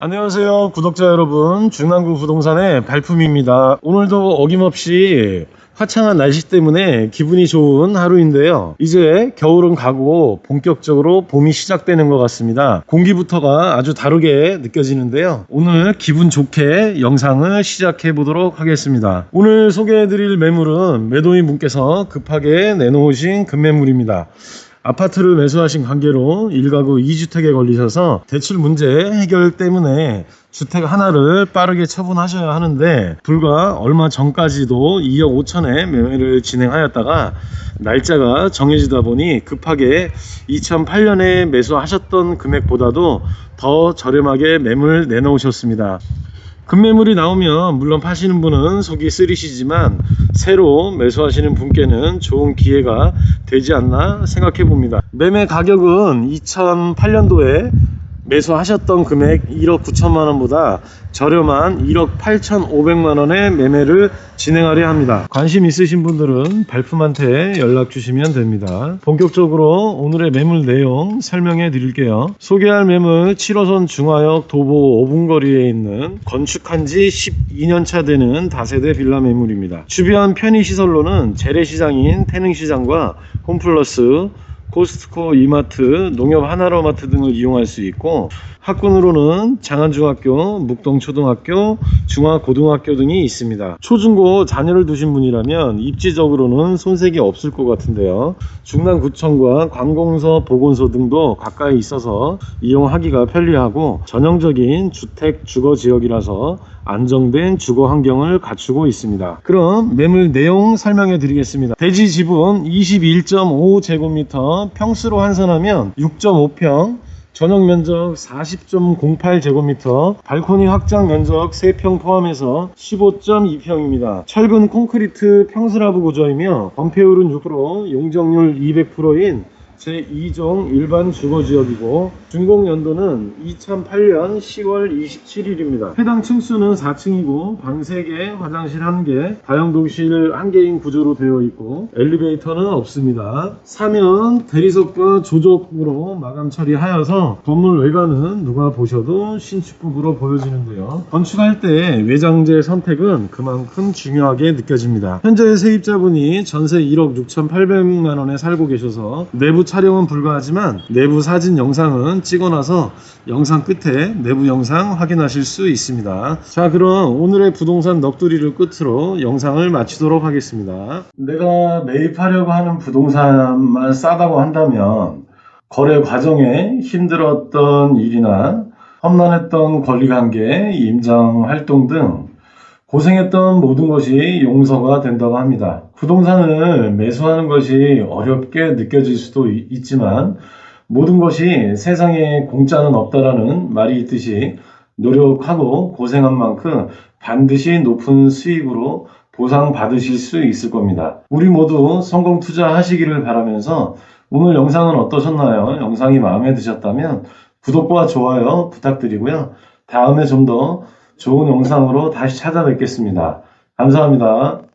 안녕하세요 구독자 여러분. 중랑구 부동산의 발품입니다. 오늘도 어김없이 화창한 날씨 때문에 기분이 좋은 하루인데요. 이제 겨울은 가고 본격적으로 봄이 시작되는 것 같습니다. 공기부터가 아주 다르게 느껴지는데요. 오늘 기분 좋게 영상을 시작해 보도록 하겠습니다. 오늘 소개해 드릴 매물은 매도인 분께서 급하게 내놓으신 급매물입니다 아파트를 매수하신 관계로 1가구 2주택에 걸리셔서 대출 문제 해결 때문에 주택 하나를 빠르게 처분하셔야 하는데 불과 얼마 전까지도 2억 5천에 매매를 진행하였다가 날짜가 정해지다 보니 급하게 2008년에 매수하셨던 금액보다도 더 저렴하게 매물 내놓으셨습니다. 급매물이 나오면 물론 파시는 분은 속이 쓰리시지만 새로 매수하시는 분께는 좋은 기회가 되지 않나 생각해 봅니다. 매매 가격은 2008년도에 매수하셨던 금액 1억 9천만 원보다 저렴한 1억 8천5백만 원의 매매를 진행하려 합니다. 관심 있으신 분들은 발품한테 연락 주시면 됩니다. 본격적으로 오늘의 매물 내용 설명해 드릴게요. 소개할 매물 7호선 중화역 도보 5분 거리에 있는 건축한 지 12년 차 되는 다세대 빌라 매물입니다. 주변 편의시설로는 재래시장인 태능시장과 홈플러스 코스트코 이마트, 농협 하나로마트 등을 이용할 수 있고 학군으로는 장안중학교, 묵동초등학교, 중화고등학교 등이 있습니다. 초중고 자녀를 두신 분이라면 입지적으로는 손색이 없을 것 같은데요. 중랑구청과 관공서, 보건소 등도 가까이 있어서 이용하기가 편리하고 전형적인 주택 주거 지역이라서 안정된 주거 환경을 갖추고 있습니다. 그럼 매물 내용 설명해 드리겠습니다. 대지 지분 21.5제곱미터, 평수로 환산하면 6.5평, 전용 면적 40.08제곱미터, 발코니 확장 면적 3평 포함해서 15.2평입니다. 철근 콘크리트 평스라브 구조이며 건폐율은 6%, 용적률 200%인 제2종 일반 주거지역이고 준공 연도는 2008년 10월 27일입니다. 해당 층수는 4층이고 방 3개, 화장실 1개, 다용도실 1개인 구조로 되어 있고 엘리베이터는 없습니다. 사면 대리석과 조적으로 마감 처리하여서 건물 외관은 누가 보셔도 신축급으로 보여지는데요. 건축할 때 외장재 선택은 그만큼 중요하게 느껴집니다. 현재 세입자분이 전세 1억 6,800만 원에 살고 계셔서 내부 촬영은 불가하지만 내부 사진 영상은 찍어놔서 영상 끝에 내부 영상 확인하실 수 있습니다. 자 그럼 오늘의 부동산 넋두리를 끝으로 영상을 마치도록 하겠습니다. 내가 매입하려고 하는 부동산만 싸다고 한다면 거래 과정에 힘들었던 일이나 험난했던 권리관계, 임장 활동 등 고생했던 모든 것이 용서가 된다고 합니다. 부동산을 매수하는 것이 어렵게 느껴질 수도 이- 있지만 모든 것이 세상에 공짜는 없다라는 말이 있듯이 노력하고 고생한 만큼 반드시 높은 수익으로 보상받으실 수 있을 겁니다. 우리 모두 성공 투자하시기를 바라면서 오늘 영상은 어떠셨나요? 영상이 마음에 드셨다면 구독과 좋아요 부탁드리고요. 다음에 좀더 좋은 영상으로 다시 찾아뵙겠습니다. 감사합니다.